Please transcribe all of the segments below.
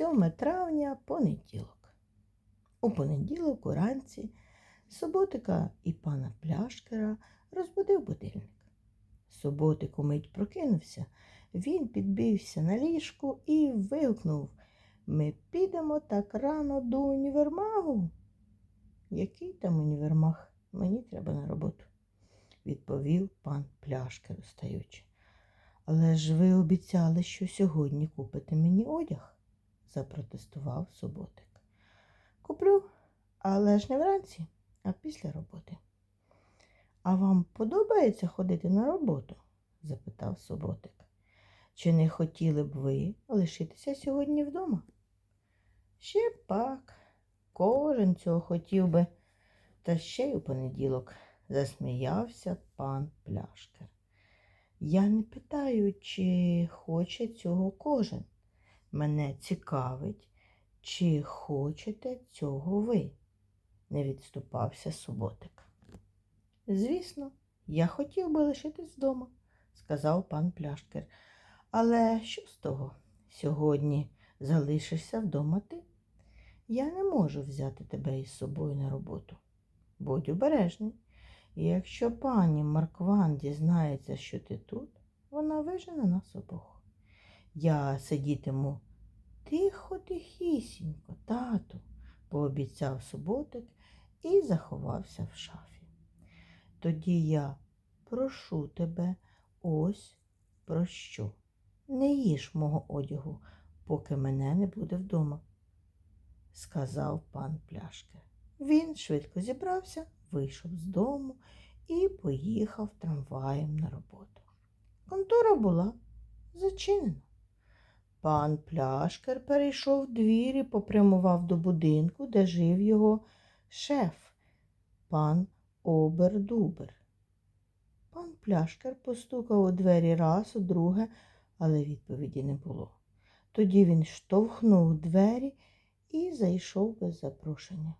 7 травня понеділок. У понеділок уранці Суботика і пана Пляшкера розбудив будильник. Суботик умить прокинувся, він підбився на ліжку і вигукнув Ми підемо так рано до універмагу. Який там універмаг? Мені треба на роботу, відповів пан Пляшкер, встаючи. Але ж ви обіцяли, що сьогодні купите мені одяг, запротестував суботик. Куплю, але ж не вранці, а після роботи. А вам подобається ходити на роботу? запитав суботик. Чи не хотіли б ви лишитися сьогодні вдома? Ще пак, кожен цього хотів би, та ще й у понеділок, засміявся пан Пляшкер. Я не питаю, чи хоче цього кожен. Мене цікавить, чи хочете цього ви? не відступався суботик. Звісно, я хотів би лишитись вдома, сказав пан Пляшкер. Але що з того? Сьогодні залишишся вдома ти. Я не можу взяти тебе із собою на роботу. Будь обережний. І якщо пані Маркван дізнається, що ти тут, вона вижене нас обох. Я сидітиму тихо, тихісінько, тату, пообіцяв суботик і заховався в шафі. Тоді я прошу тебе ось про що. Не їж мого одягу, поки мене не буде вдома, сказав пан Пляшкер. Він швидко зібрався, вийшов з дому і поїхав трамваєм на роботу. Контора була зачинена. Пан Пляшкер перейшов двір і попрямував до будинку, де жив його шеф, пан Обер-Дубер. Пан Пляшкер постукав у двері раз, у друге, але відповіді не було. Тоді він штовхнув двері і зайшов без запрошення.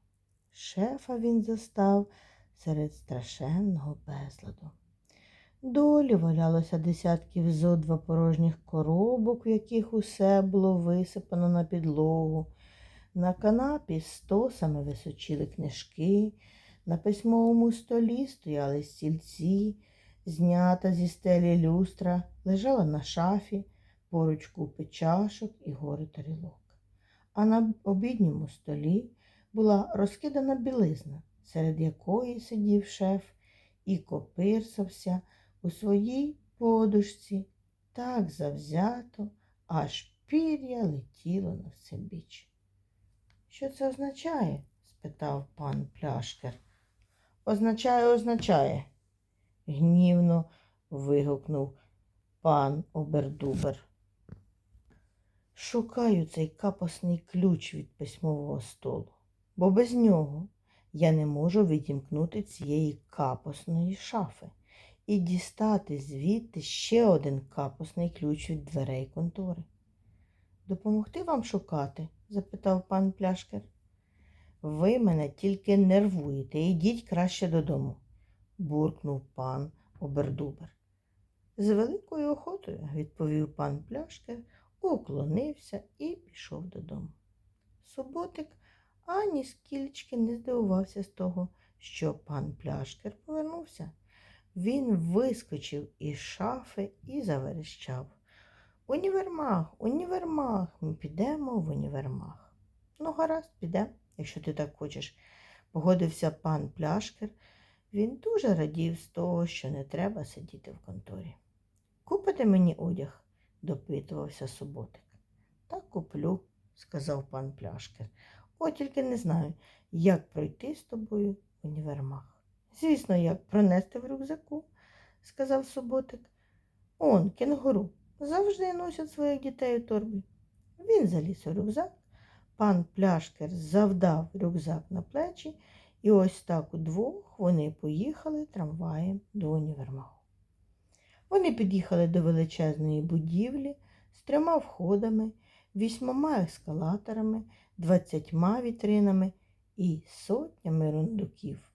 Шефа він застав серед страшенного безладу. Долі валялося десятків зо два порожніх коробок, в яких усе було висипано на підлогу. На канапі стосами височили книжки, на письмовому столі стояли стільці, знята зі стелі люстра, лежала на шафі, поруч купи чашок і гори тарілок. А на обідньому столі була розкидана білизна, серед якої сидів шеф і копирсався у своїй подушці так завзято, аж пір'я летіло на всебіч. Що це означає? спитав пан Пляшкер. Означає, означає, гнівно вигукнув пан Обердубер. Шукаю цей капосний ключ від письмового столу, бо без нього я не можу відімкнути цієї капосної шафи і дістати звідти ще один капосний ключ від дверей контори. Допомогти вам шукати? запитав пан Пляшкер. Ви мене тільки нервуєте, ідіть краще додому, буркнув пан Обердубер. З великою охотою, відповів пан Пляшкер, уклонився і пішов додому. Суботик ані скільчки не здивувався з того, що пан Пляшкер повернувся. Він вискочив із шафи і заверещав. Універмаг, універмаг, ми підемо в універмаг. Ну, гаразд, підемо, якщо ти так хочеш, погодився пан Пляшкер. Він дуже радів з того, що не треба сидіти в конторі. Купите мені одяг? допитувався суботик. Так куплю, сказав пан Пляшкер. О, тільки не знаю, як пройти з тобою в універмаг. Звісно, як пронести в рюкзаку, сказав суботик. Он, кенгуру, завжди носять своїх дітей у торбі. Він заліз у рюкзак, пан Пляшкер завдав рюкзак на плечі, і ось так удвох вони поїхали трамваєм до універмагу. Вони під'їхали до величезної будівлі з трьома входами, вісьмома ескалаторами, двадцятьма вітринами і сотнями рундуків.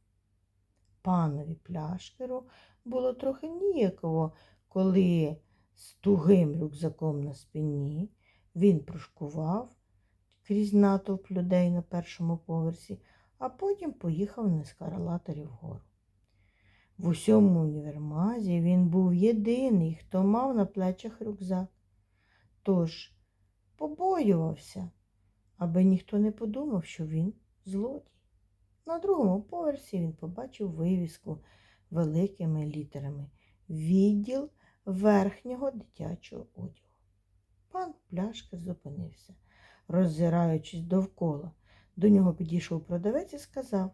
Панові пляшкеру було трохи ніяково, коли з тугим рюкзаком на спині він прошкував крізь натовп людей на першому поверсі, а потім поїхав на ескалаторі вгору. В усьому універмазі він був єдиний, хто мав на плечах рюкзак. Тож побоювався, аби ніхто не подумав, що він злодій. На другому поверсі він побачив вивіску великими літерами Відділ верхнього дитячого одягу. Пан пляшка зупинився, роззираючись довкола. До нього підійшов продавець і сказав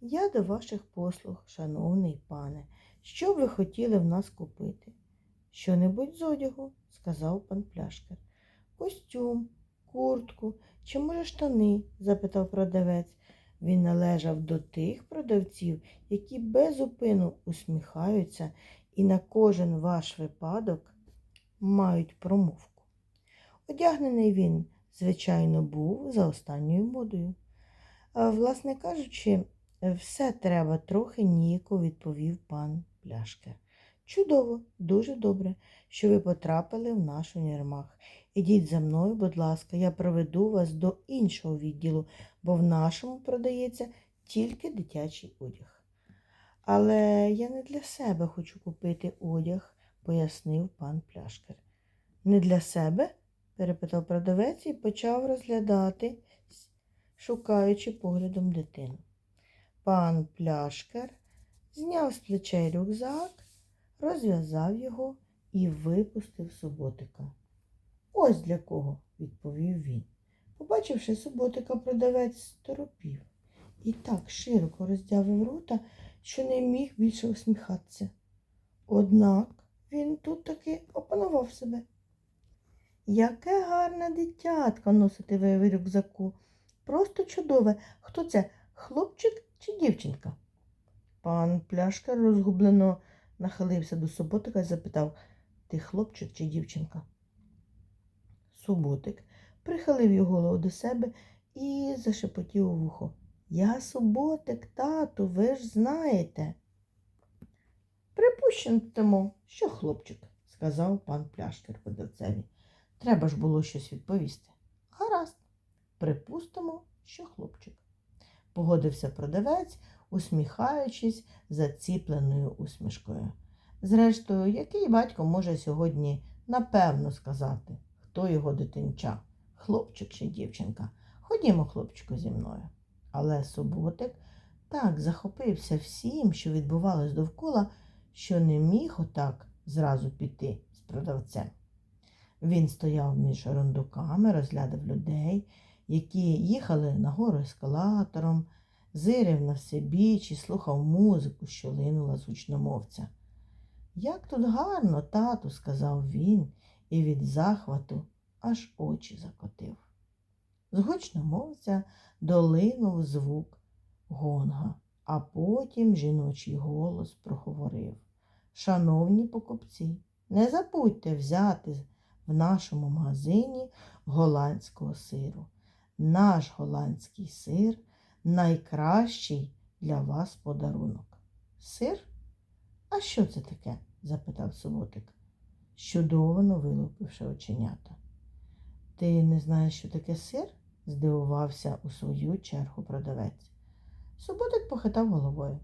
Я до ваших послуг, шановний пане, що ви хотіли в нас купити? Що-небудь з одягу, сказав пан пляшкар. Костюм, куртку чи, може, штани? запитав продавець. Він належав до тих продавців, які безупину усміхаються і на кожен ваш випадок мають промовку. Одягнений він, звичайно, був за останньою модою. Власне кажучи, все треба трохи ніяко, відповів пан Пляшкер. Чудово, дуже добре, що ви потрапили в наш універмаг. Ідіть за мною, будь ласка, я проведу вас до іншого відділу, бо в нашому продається тільки дитячий одяг. Але я не для себе хочу купити одяг, пояснив пан Пляшкер. Не для себе? перепитав продавець і почав розглядати, шукаючи поглядом дитину. Пан Пляшкер зняв з плечей рюкзак, розв'язав його і випустив суботика. Ось для кого, відповів він. Побачивши суботика, продавець сторопів і так широко роздявив рота, що не міг більше усміхатися. Однак він тут таки опанував себе. Яке гарне дитятко носити ви в рюкзаку. Просто чудове. Хто це? Хлопчик чи дівчинка? Пан пляшка розгублено нахилився до суботика і запитав Ти хлопчик чи дівчинка? Суботик прихилив його голову до себе і зашепотів у вухо. Я суботик, тату, ви ж знаєте. Припущено, що хлопчик, сказав пан пляшкер продавцеві. Треба ж було щось відповісти. Гаразд, припустимо, що хлопчик. Погодився продавець, усміхаючись заціпленою усмішкою. Зрештою, який батько може сьогодні напевно сказати, хто його дитинча, хлопчик чи дівчинка. Ходімо, хлопчику, зі мною. Але суботик так захопився всім, що відбувалось довкола, що не міг отак зразу піти з продавцем. Він стояв між рундуками, розглядав людей, які їхали нагору ескалатором, зирив на все біч і слухав музику, що линула з гучномовця. Як тут гарно, тату, сказав він, і від захвату аж очі закотив. З гучномовця долинув звук гонга, а потім жіночий голос проговорив. Шановні покупці, не забудьте взяти в нашому магазині голландського сиру. Наш голландський сир найкращий для вас подарунок. Сир? А що це таке? запитав суботик, щудовано вилупивши оченята. Ти не знаєш, що таке сир? здивувався у свою чергу продавець. Суботик похитав головою.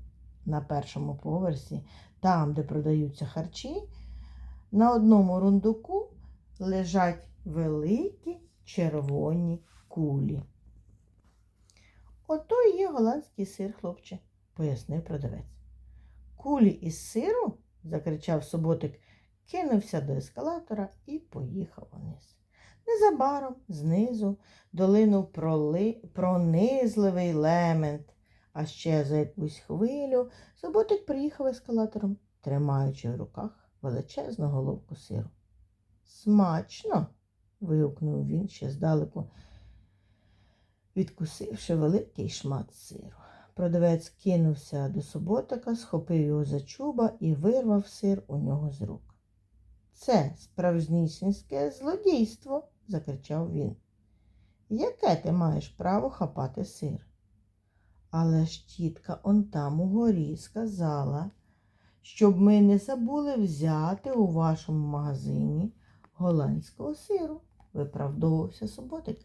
На першому поверсі, там, де продаються харчі, на одному рундуку лежать великі червоні кулі. Ото є голландський сир, хлопче, пояснив продавець. Кулі із сиру? закричав суботик, кинувся до ескалатора і поїхав униз. Незабаром знизу долинув проли... пронизливий лемент, а ще за якусь хвилю суботик приїхав ескалатором, тримаючи в руках величезну головку сиру. Смачно. вигукнув він ще здалеку, відкусивши великий шмат сиру. Продавець кинувся до суботика, схопив його за чуба і вирвав сир у нього з рук. Це справжнісінське злодійство, закричав він. Яке ти маєш право хапати сир? Але ж тітка он там угорі сказала, щоб ми не забули взяти у вашому магазині голландського сиру, виправдовувався суботик.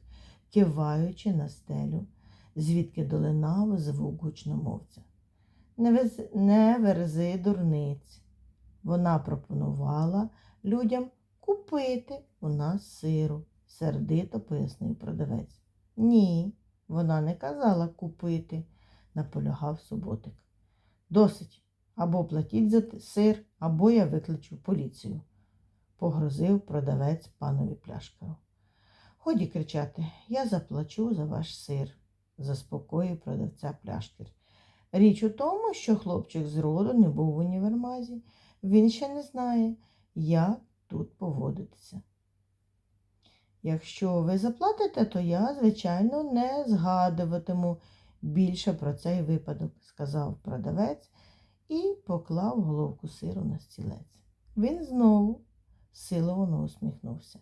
киваючи на стелю, звідки долинав звук гучномовця. Не, вез... не верзи дурниць. Вона пропонувала людям купити у нас сиру, сердито пояснив продавець. Ні, вона не казала купити, наполягав суботик. Досить. Або платіть за сир, або я викличу поліцію, погрозив продавець панові пляшкару. Годі кричати, я заплачу за ваш сир, заспокоїв продавця пляшкар. Річ у тому, що хлопчик зроду не був в універмазі. Він ще не знає, як тут поводитися. Якщо ви заплатите, то я, звичайно, не згадуватиму більше про цей випадок, сказав продавець і поклав головку сиру на стілець. Він знову силовано усміхнувся.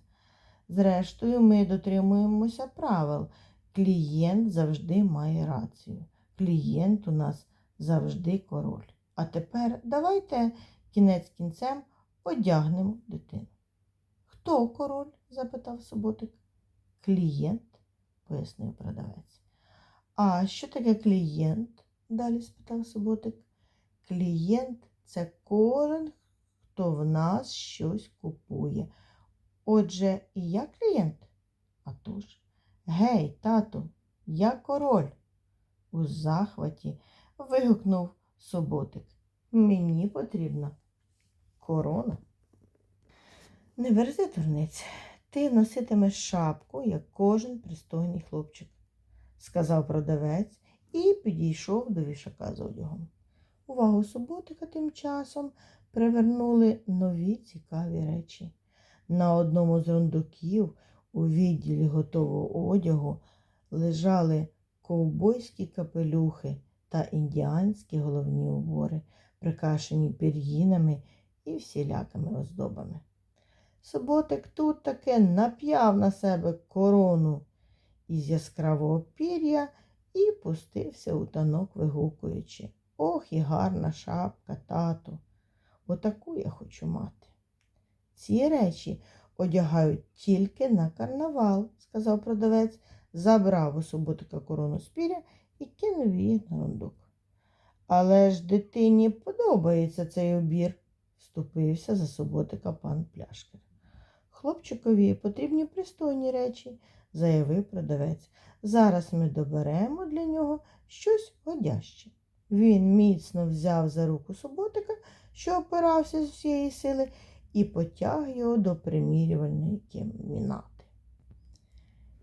Зрештою, ми дотримуємося правил. Клієнт завжди має рацію. Клієнт у нас завжди король. А тепер давайте кінець кінцем одягнемо дитину. Хто король? запитав суботик. Клієнт, пояснив продавець. А що таке клієнт? далі спитав суботик. Клієнт це кожен, хто в нас щось купує. Отже, і я клієнт? А тож, гей, тату, я король. У захваті вигукнув суботик. Мені потрібна корона. Не верзи, дурниць, ти носитимеш шапку, як кожен пристойний хлопчик, сказав продавець і підійшов до вішака з одягом. Увагу суботика тим часом привернули нові цікаві речі. На одному з рундуків у відділі готового одягу лежали ковбойські капелюхи та індіанські головні убори, прикрашені пір'їнами і всілякими оздобами. Суботик тут таки нап'яв на себе корону із яскравого пір'я і пустився у танок, вигукуючи Ох, і гарна шапка, тату. Отаку я хочу мати. Ці речі одягають тільки на карнавал, сказав продавець, забрав у суботика корону з піря і кинув її на рундук. Але ж дитині подобається цей обір, вступився за суботика пан пляшкар. Хлопчикові потрібні пристойні речі, заявив продавець. Зараз ми доберемо для нього щось годяще. Він міцно взяв за руку суботика, що опирався з усієї сили, і потяг його до примірювальної кімнати.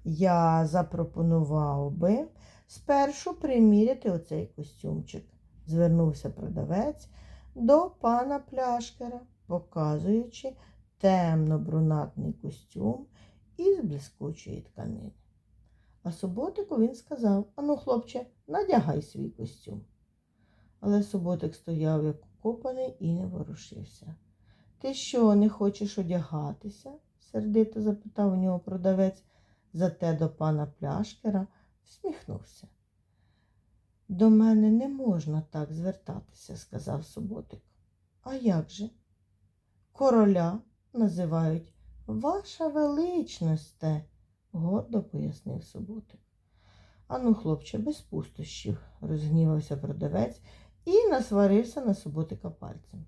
Я запропонував би спершу приміряти оцей костюмчик, звернувся продавець до пана пляшкера, показуючи темно-брунатний костюм із блискучої тканини. А суботику він сказав Ану, хлопче, надягай свій костюм. Але суботик стояв, як укопаний, і не ворушився. Ти що, не хочеш одягатися? сердито запитав у нього продавець, зате до пана пляшкера всміхнувся. До мене не можна так звертатися, сказав суботик. А як же? Короля називають Ваша величносте, гордо пояснив суботик. Ану, хлопче, без пустощів, розгнівався продавець і насварився на суботика пальцем.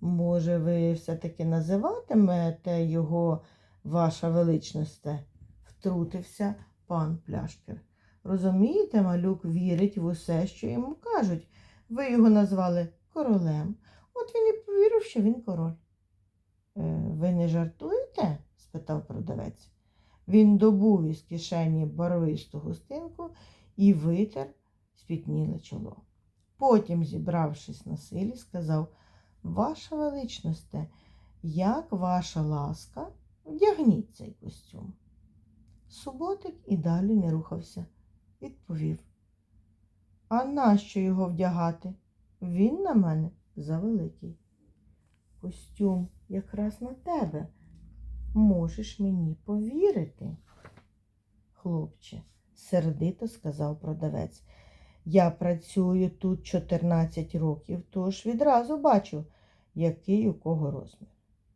Може, ви все-таки називатимете його ваша величносте? втрутився пан пляшкер. Розумієте, малюк вірить в усе, що йому кажуть. Ви його назвали королем. От він і повірив, що він король. «Е, Ви не жартуєте? спитав продавець. Він добув із кишені барвисту густинку і витер спітніле чоло. Потім, зібравшись на силі, сказав Ваша величносте, як ваша ласка, вдягніть цей костюм. Суботик і далі не рухався, відповів. А нащо його вдягати? Він на мене завеликий. Костюм якраз на тебе. Можеш мені повірити? Хлопче, сердито сказав продавець. Я працюю тут 14 років, тож відразу бачу, який у кого розмір.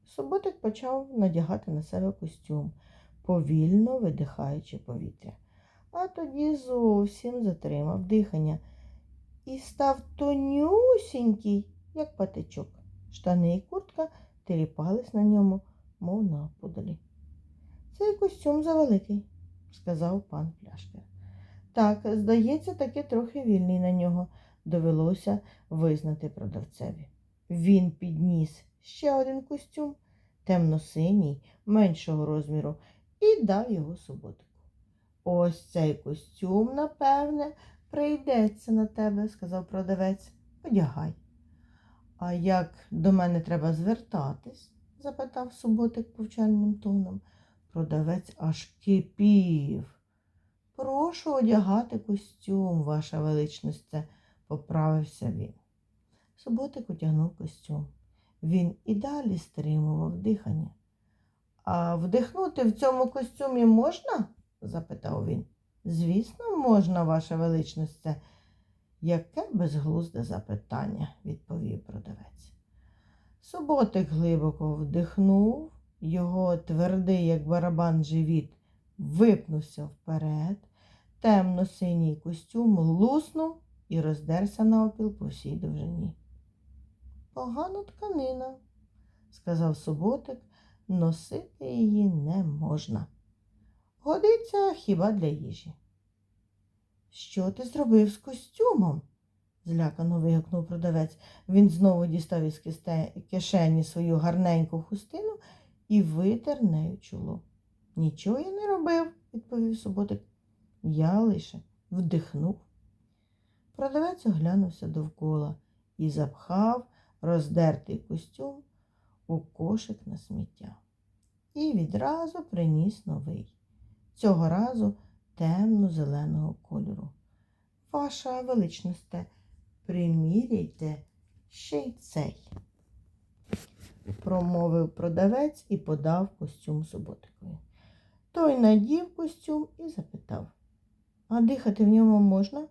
Суботик почав надягати на себе костюм. повільно видихаючи повітря. А тоді зовсім затримав дихання і став тонюсінький, як патичок. Штани і куртка теліпались на ньому, мов на подолі. Цей костюм завеликий, сказав пан Пляшкер. Так, здається, таки трохи вільний на нього, довелося визнати продавцеві. Він підніс ще один костюм, темно-синій, меншого розміру, і дав його суботику. Ось цей костюм, напевне, прийдеться на тебе, сказав продавець. Одягай. А як до мене треба звертатись? запитав суботик повчальним тоном. Продавець аж кипів. Прошу одягати костюм, ваша величність, поправився він. Суботик одягнув костюм. Він і далі стримував дихання. А вдихнути в цьому костюмі можна? Запитав він. Звісно, можна, ваша величність. Яке безглузде запитання, відповів продавець. Суботик глибоко вдихнув, його твердий, як барабан живіт, випнувся вперед, темно-синій костюм луснув і роздерся на опіл по всій довжині. Погана тканина, сказав суботик, носити її не можна. Годиться хіба для їжі. Що ти зробив з костюмом? злякано вигукнув продавець. Він знову дістав із кишені свою гарненьку хустину і витер нею чоло. Нічого я не робив, відповів суботик. Я лише вдихнув. Продавець оглянувся довкола і запхав роздертий костюм у кошик на сміття. І відразу приніс новий. Цього разу темно-зеленого кольору. Ваша величність, приміряйте ще й цей, промовив продавець і подав костюм суботикові. Той надів костюм і запитав, а дихати в ньому можна?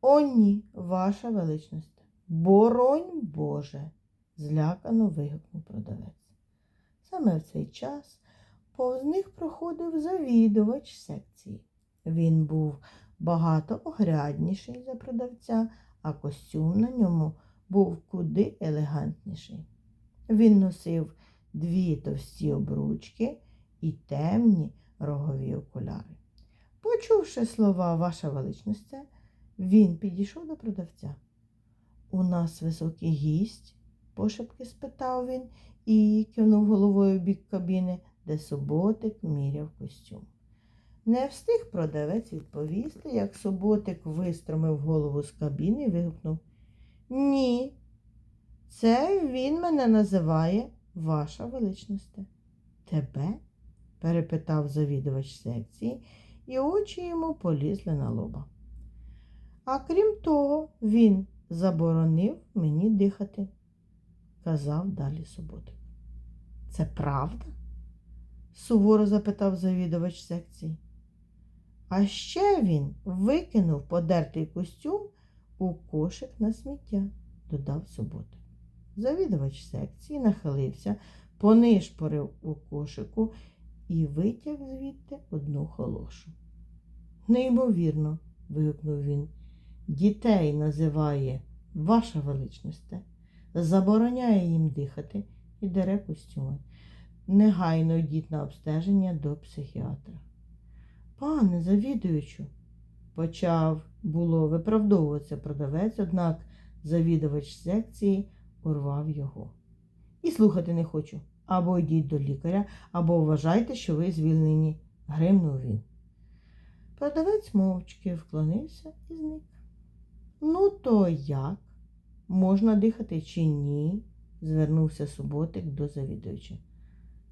О, ні, ваша величність, боронь Боже, злякано вигукнув продавець. Саме в цей час повз них проходив завідувач секції. Він був багато огрядніший за продавця, а костюм на ньому був куди елегантніший. Він носив дві товсті обручки і темні рогові окуляри. Почувши слова ваша величність, він підійшов до продавця. У нас високий гість, пошепки спитав він і кивнув головою в бік кабіни, де суботик міряв костюм. Не встиг продавець відповісти, як суботик вистромив голову з кабіни і вигукнув Ні, це він мене називає ваша величність. Тебе? перепитав завідувач секції, і очі йому полізли на лоба. А крім того, він заборонив мені дихати, казав далі суботик. Це правда? Суворо запитав завідувач секції. А ще він викинув подертий костюм у кошик на сміття, додав суботик. Завідувач секції нахилився, понишпорив у кошику і витяг звідти одну холошу. Неймовірно, вигукнув він. Дітей називає ваша величність, забороняє їм дихати і дере костюми. Негайно йдіть на обстеження до психіатра. Пане завідуючу, почав було виправдовуватися продавець, однак завідувач секції урвав його. І слухати не хочу. Або йдіть до лікаря, або вважайте, що ви звільнені, гримнув він. Продавець мовчки вклонився і зник. Ну, то як? Можна дихати чи ні? звернувся суботик до завідувача.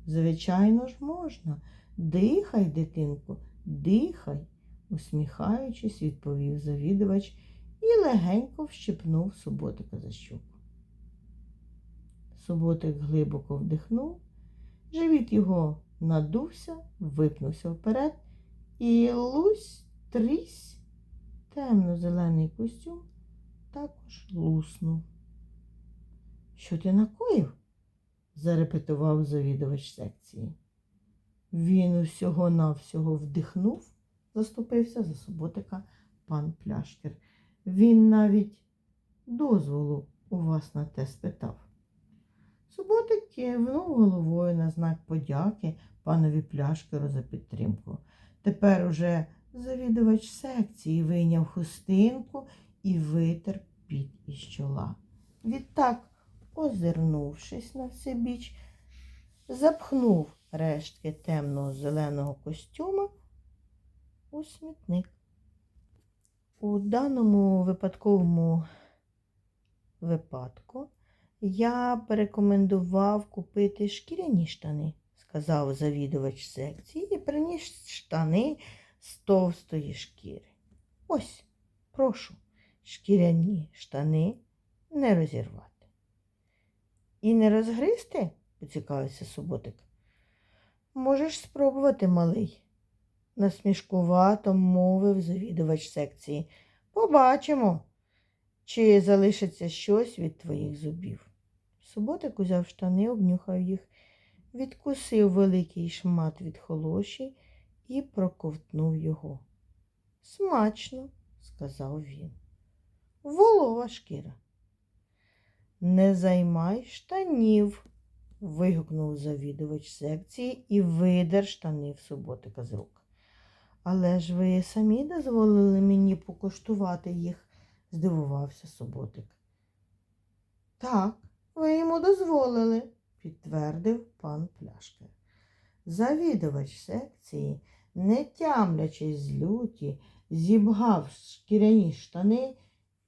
Звичайно ж, можна. Дихай, дитинку, дихай, усміхаючись, відповів завідувач і легенько вщипнув суботика за щоку. Суботик глибоко вдихнув, живіт його надувся, випнувся вперед і лусь трісь темно-зелений костюм також луснув. Що ти накоїв? Зарепетував завідувач секції. Він усього навсього вдихнув, заступився за суботика пан Пляшкер. Він навіть дозволу у вас на те спитав. Суботик кивнув головою на знак подяки панові Пляшкеру за підтримку. Тепер уже завідувач секції вийняв хустинку і витер під із чола. Відтак, озирнувшись на всебіч, запхнув рештки темного зеленого костюма у смітник. У даному випадковому випадку я б рекомендував купити шкіряні штани, сказав завідувач секції і приніс штани з товстої шкіри. Ось, прошу, шкіряні штани не розірвати. І не розгризти? поцікавився суботик. Можеш спробувати, малий, насмішкувато мовив завідувач секції. Побачимо, чи залишиться щось від твоїх зубів. Суботик узяв штани, обнюхав їх, відкусив великий шмат від холоші і проковтнув його. Смачно, сказав він. Волова шкіра. Не займай штанів, вигукнув завідувач секції і видер штани в суботика з рук. Але ж ви самі дозволили мені покуштувати їх, здивувався суботик. Так, ви йому дозволили, підтвердив пан Пляшкер. Завідувач секції, не тямлячись з люті, зібгав шкіряні штани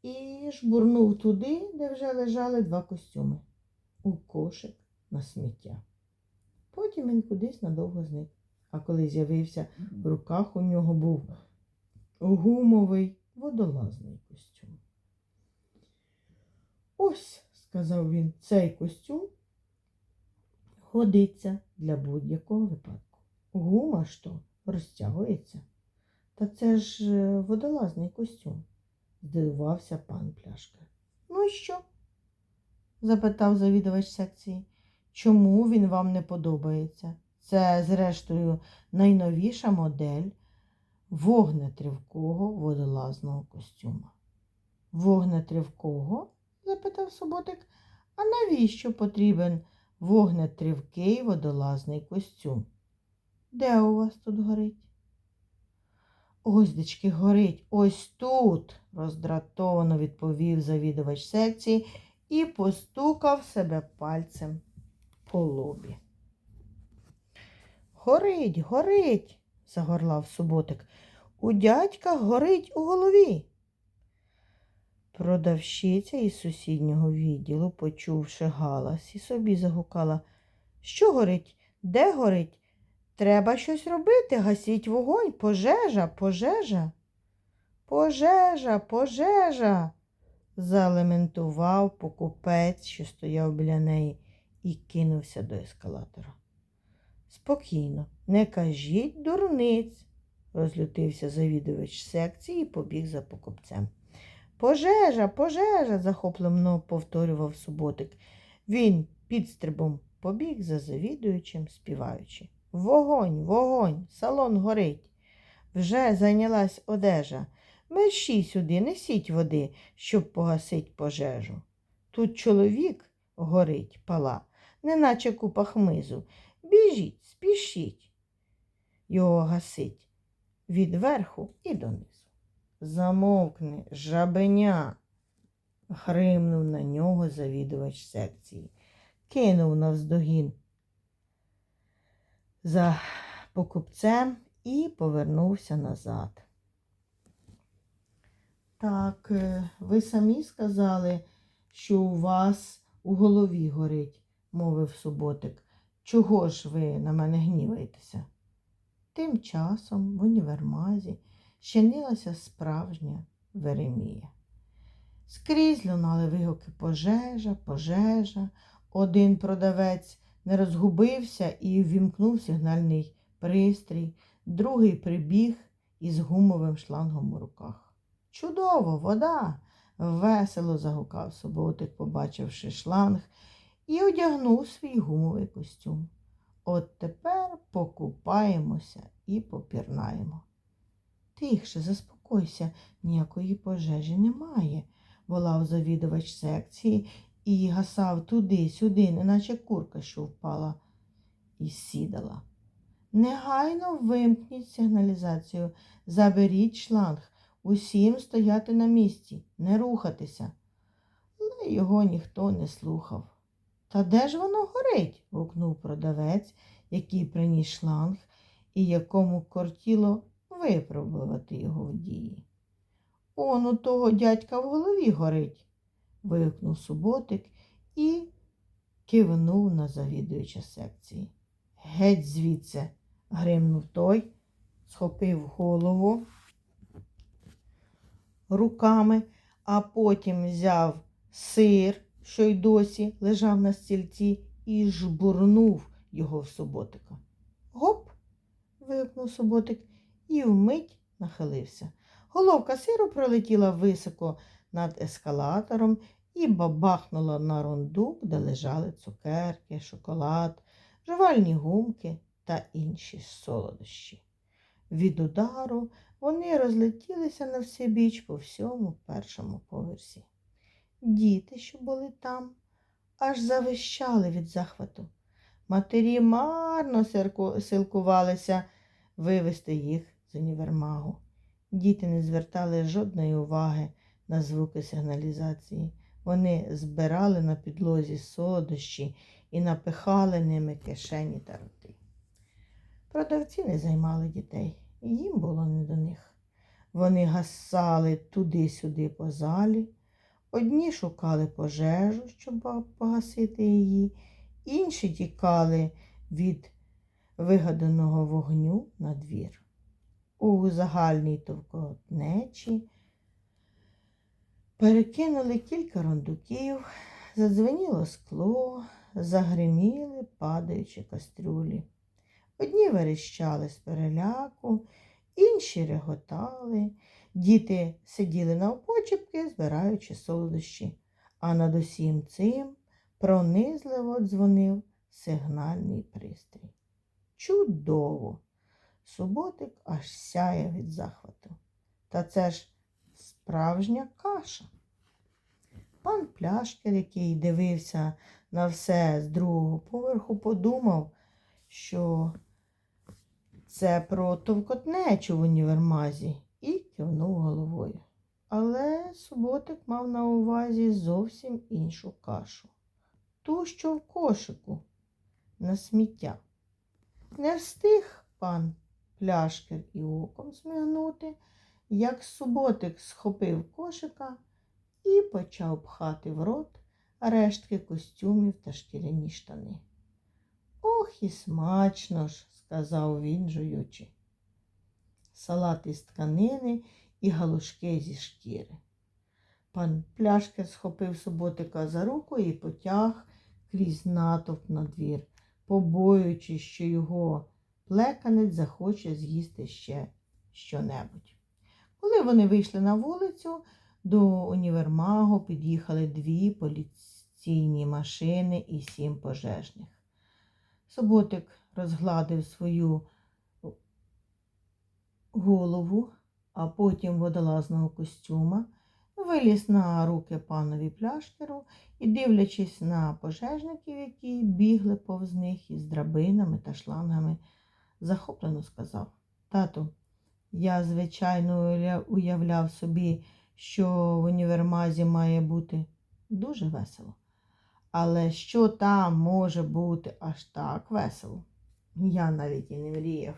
і жбурнув туди, де вже лежали два костюми, у кошик на сміття. Потім він кудись надовго зник, а коли з'явився, в руках у нього був гумовий водолазний костюм. Ось, сказав він, цей костюм годиться для будь-якого випадку. Гума ж то розтягується. Та це ж е, водолазний костюм, здивувався пан Пляшка. Ну і що? запитав завідувач секції. Чому він вам не подобається? Це, зрештою, найновіша модель вогнетривкого водолазного костюма. Вогнетривкого? запитав суботик. А навіщо потрібен вогнетривкий водолазний костюм? Де у вас тут горить? Ось горить, ось тут, роздратовано відповів завідувач секції і постукав себе пальцем по лобі. Горить, горить, загорлав суботик. У дядька горить у голові. Продавщиця із сусіднього відділу, почувши галас, і собі загукала. Що горить? Де горить? Треба щось робити, гасіть вогонь, пожежа, пожежа. Пожежа, пожежа. залементував покупець, що стояв біля неї, і кинувся до ескалатора. Спокійно, не кажіть дурниць, розлютився завідувач секції і побіг за покупцем. Пожежа, пожежа, захоплено повторював суботик. Він підстрибом побіг за завідуючим, співаючи. Вогонь, вогонь, салон горить. Вже зайнялась одежа. Мерщій сюди, несіть води, щоб погасить пожежу. Тут чоловік горить, пала, неначе купа хмизу. Біжіть, спішіть. Його гасить від верху і донизу. Замовкни, жабеня, гримнув на нього завідувач секції, кинув навздогін за покупцем і повернувся назад. Так, е, ви самі сказали, що у вас у голові горить, мовив суботик. Чого ж ви на мене гніваєтеся? Тим часом в універмазі щинилася справжня Веремія. Скрізь лунали вигуки пожежа, пожежа. Один продавець не розгубився і ввімкнув сигнальний пристрій, другий прибіг із гумовим шлангом у руках. Чудово, вода! весело загукав суботик, побачивши шланг, і одягнув свій гумовий костюм. От тепер покупаємося і попірнаємо. Тихше, заспокойся, ніякої пожежі немає, волав завідувач секції і гасав туди-сюди, неначе курка, що впала і сідала. Негайно вимкніть сигналізацію, заберіть шланг, усім стояти на місці, не рухатися. Але його ніхто не слухав. Та де ж воно горить? гукнув продавець, який приніс шланг і якому кортіло випробувати його в дії. Он у того дядька в голові горить, вигукнув суботик і кивнув на завідуюча секції. Геть звідси, гримнув той, схопив голову руками, а потім взяв сир, що й досі лежав на стільці, і жбурнув його в суботика. Гоп. вигукнув суботик і вмить нахилився. Головка сиру пролетіла високо над ескалатором і бабахнула на рундук, де лежали цукерки, шоколад, жувальні гумки та інші солодощі. Від удару вони розлетілися на всебіч по всьому першому поверсі. Діти, що були там, аж завищали від захвату. Матері марно силкувалися вивести їх з універмагу. Діти не звертали жодної уваги на звуки сигналізації. Вони збирали на підлозі солодощі і напихали ними кишені та роти. Продавці не займали дітей, і їм було не до них. Вони гасали туди-сюди по залі. Одні шукали пожежу, щоб погасити її, інші тікали від вигаданого вогню на двір. У загальній товкотнечі перекинули кілька рундуків, задзвеніло скло, загриміли падаючі кастрюлі. Одні верещали з переляку, інші реготали, діти сиділи навпочепки, збираючи солодощі, а над усім цим пронизливо дзвонив сигнальний пристрій. Чудово! Суботик аж сяє від захвату. Та це ж справжня каша. Пан Пляшкер, який дивився на все з другого поверху, подумав, що це про товкотнечу в універмазі і кивнув головою. Але суботик мав на увазі зовсім іншу кашу. Ту, що в кошику на сміття. Не встиг пан пляшкер і оком смигнути, як суботик схопив кошика і почав пхати в рот рештки костюмів та шкіряні штани. Ох і смачно ж, сказав він, жуючи. Салат із тканини і галушки зі шкіри. Пан пляшкер схопив суботика за руку і потяг крізь натовп на двір, побоюючись, що його плеканець захоче з'їсти ще щонебудь. Коли вони вийшли на вулицю, до універмагу під'їхали дві поліційні машини і сім пожежних. Суботик розгладив свою голову, а потім водолазного костюма, виліз на руки панові пляшкеру і, дивлячись на пожежників, які бігли повз них із драбинами та шлангами, захоплено сказав Тату, я, звичайно, уявляв собі, що в універмазі має бути дуже весело. Але що там може бути аж так весело? Я навіть і не мріяв.